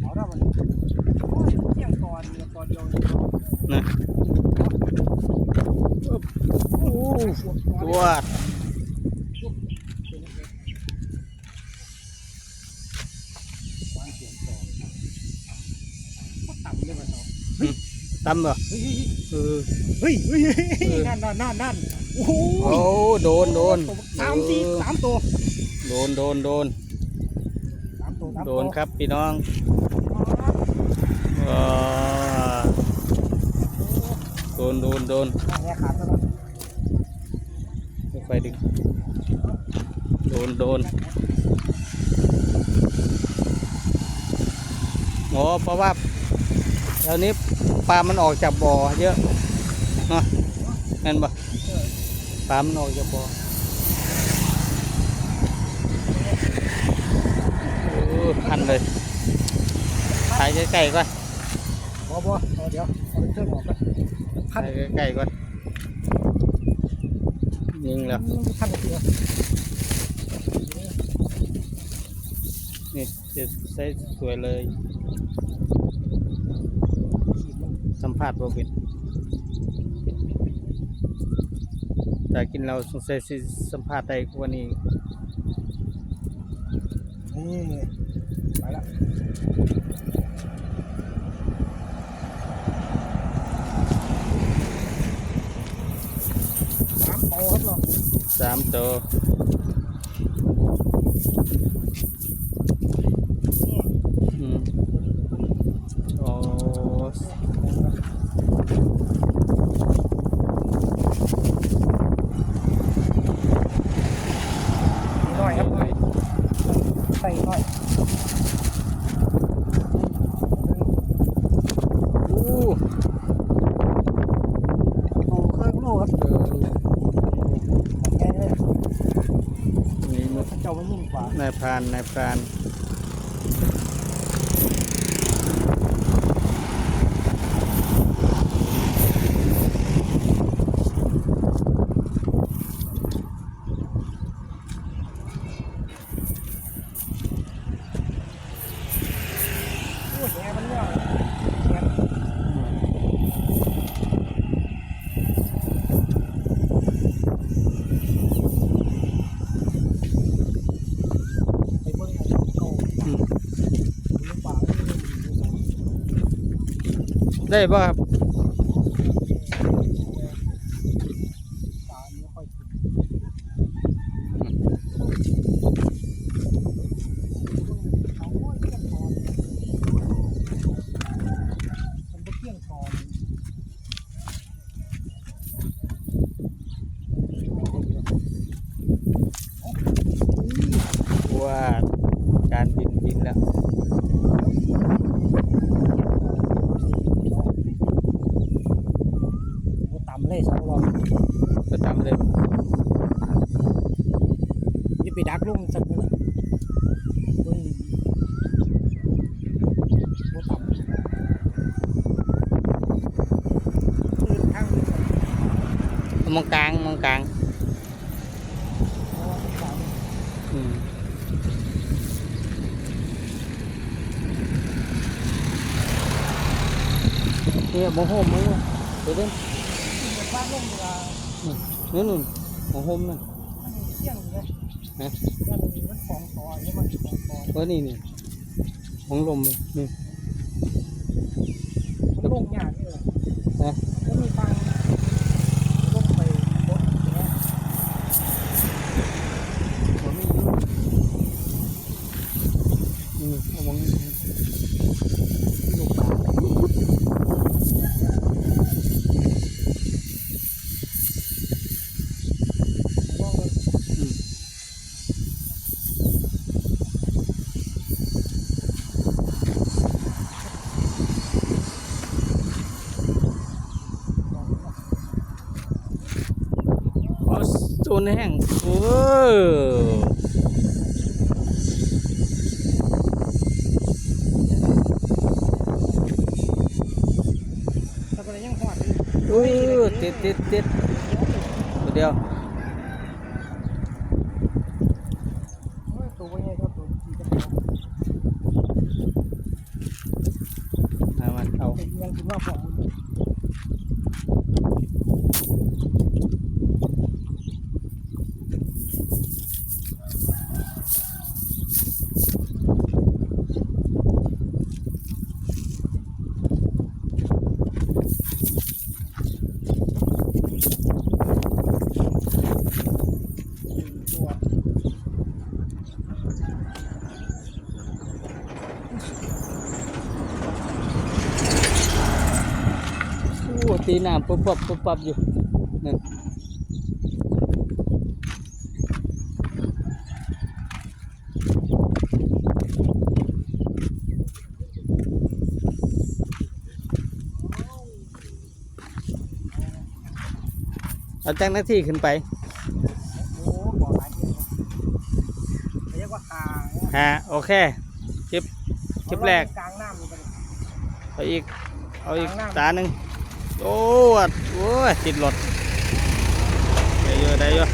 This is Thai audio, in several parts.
เอาได้มันโอ้ยเที่ยงก่อนเดียวก่อนเดียวนะโอ้ตัวต่ำเลยมันเนาะตั้มบ่เฮ้ยเออเฮ้ยเฮ้ยนั่นนั่นนั่นนั่นโอ้โหโอ้โดนโดนสามสี่สามตัว โดนโดนโดนสามตัวสาม โดตัวนครับพี่น้องว้าโดนโดนโดนแง่ขาดแล้วค่อยๆดึงโดนโดนโอ้เพราะว่าแถวนี้ปลามันออกจากบ่อเยอะเนาะเห็นปะปลามันออกจากบ่อโอ้ พันเลยถ่ายใกล้ๆก่อนบ่บ่เดี๋ยวเอาเครื่องออกไปพัถ่านยใกล้ๆก่อนยิงแล้วพันนาทีนี่จะใส่สวยเลย สัมผัสบ่เป็นแต่กินเราสงสัยสิสัมผัสได้กว่านี้นี่ ไปละสามโตครับเนาะสามตัวอืมโอ้ น้อยครับใส่น้อย อู้ โอ้เครื่องโลครับ เออ แกเลย นี่ มันเจ้ามันยิ่งกว่านายพรานนายพรานโอ้แกมันเนี่ยแกไปเบิ่งเอาเก่า อืม ลูกป่า ได้ป่ะครับ ป่าไม่ค่อยถึงเอาโอ้ยเที่ยงทอนมันก็ เที่ยงทอนว่าการบินบินแล้ว โอ้ต่ำ เลยสองรอบจะทำเลยบ่อย่าไปดักลงสักนิดเบิ่งโอ้ต่ำคือทางนี้มองกลางมองกลางโอ้ต่ำอืมเนี่ยมองโฮมมั้งเดี๋ยวเด่นเป็นบ้านลงเรือ นู่นนู่นมองโฮมนั่นมันเที่ยงเลยฮะแล้วมันมีมันของต่อนี่มันของต่อเออนี่นี่มองลมนี่มันลงยากนี่เลยนะแล้วมีทางลงไปรถอย่างเงี้ย ผมมีอยู่อืมเอามองลูกปลา ลงเลย อืม โอ้ โซนแห้งโอ้แล้วก็เลยยังหอดอยู่โอ้ติดติดติดตัวเดียว โอ้ยตัวใหญ่ครับตัวขี่กัน ว่าบอกมึง ตัว โอ้ตีน้ำปุ๊บปั๊บปุ๊บปั๊บอยู่นั่นเอาแจ้งหน้าที่ขึ้นไปโอ้บอกหลายเดือนเรียกว่าคาเนี่ยฮะโอเคคลิปคลิปแรกกลางน้ำมันเป็นเอาอีก เอาอีกทางหน้าตาหนึ่ง โอ้วัดโอ้ยติดรถได้เยอะได้เยอะ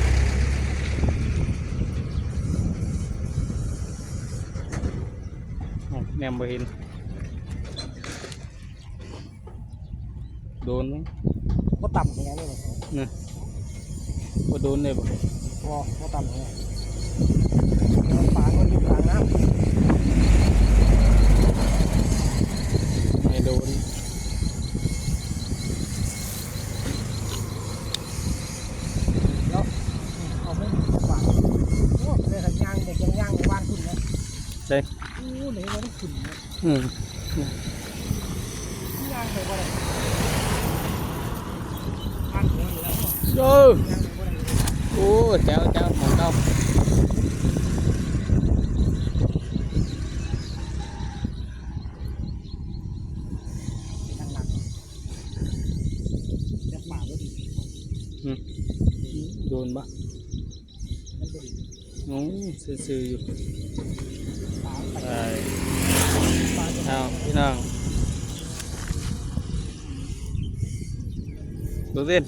แนมบ่เห็นโดนไหมก็ต่ำอย่างนี้เลยนะบ่โดนเลยบ่พอก็ต่ำอย่างนี้ปลาก็อยู่กลางน้ำ ไม่โดน แล้วเอาไม่ปลาโอ้เลยขันย่างเด็กยังย่างในบ้านขึ้นนะ ได้โอ้เลยมันขึ้นนะอื มย่างเล